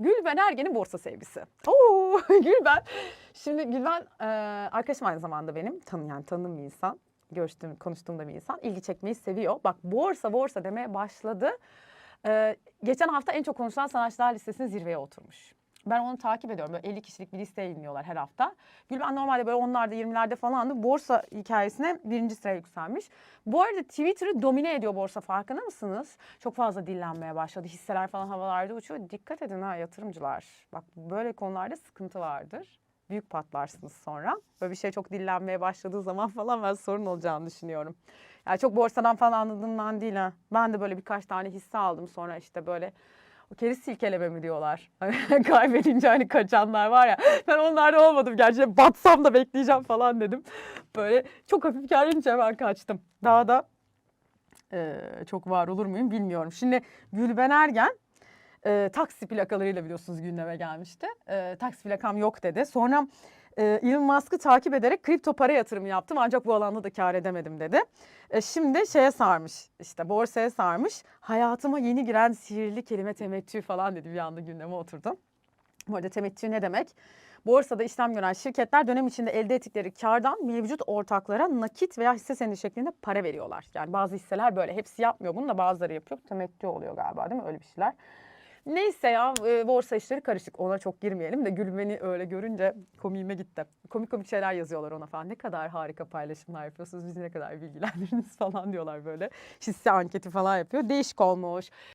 Gülben Ergen'in borsa sevgisi. Oo Gülben. Şimdi Gülben e, arkadaşım aynı zamanda benim. Tanı, yani tanıdığım bir insan. Görüştüğüm, konuştuğum da bir insan. İlgi çekmeyi seviyor. Bak borsa borsa demeye başladı. E, geçen hafta en çok konuşulan sanatçılar listesinin zirveye oturmuş. Ben onu takip ediyorum. Böyle 50 kişilik bir liste yayınlıyorlar her hafta. Gülben normalde böyle onlarda 20'lerde falandı. Borsa hikayesine birinci sıraya yükselmiş. Bu arada Twitter'ı domine ediyor borsa farkında mısınız? Çok fazla dillenmeye başladı. Hisseler falan havalarda uçuyor. Dikkat edin ha yatırımcılar. Bak böyle konularda sıkıntı vardır. Büyük patlarsınız sonra. Böyle bir şey çok dillenmeye başladığı zaman falan ben sorun olacağını düşünüyorum. Yani çok borsadan falan anladığımdan değil ha. Ben de böyle birkaç tane hisse aldım sonra işte böyle keriz silkeleme mi diyorlar? Kaybedince hani kaçanlar var ya. Ben onlarda olmadım gerçi. Batsam da bekleyeceğim falan dedim. Böyle çok hafif gelince hemen kaçtım. Daha da e, çok var olur muyum bilmiyorum. Şimdi Gülben Ergen e, taksi plakalarıyla biliyorsunuz gündeme gelmişti. E, taksi plakam yok dedi. Sonra e, Elon Musk'ı takip ederek kripto para yatırımı yaptım ancak bu alanda da kar edemedim dedi. E, şimdi şeye sarmış işte borsaya sarmış. Hayatıma yeni giren sihirli kelime temettü falan dedi bir anda gündeme oturdu. Bu arada temettü ne demek? Borsada işlem gören şirketler dönem içinde elde ettikleri kardan mevcut ortaklara nakit veya hisse senedi şeklinde para veriyorlar. Yani bazı hisseler böyle. Hepsi yapmıyor bunu da bazıları yapıyor. Temettü oluyor galiba değil mi? Öyle bir şeyler. Neyse ya e, borsa işleri karışık. Ona çok girmeyelim de Gülben'i öyle görünce komiğime gitti. Komik komik şeyler yazıyorlar ona falan. Ne kadar harika paylaşımlar yapıyorsunuz. Bizi ne kadar bilgilendirdiniz falan diyorlar böyle. Hisse anketi falan yapıyor. Değişik olmuş.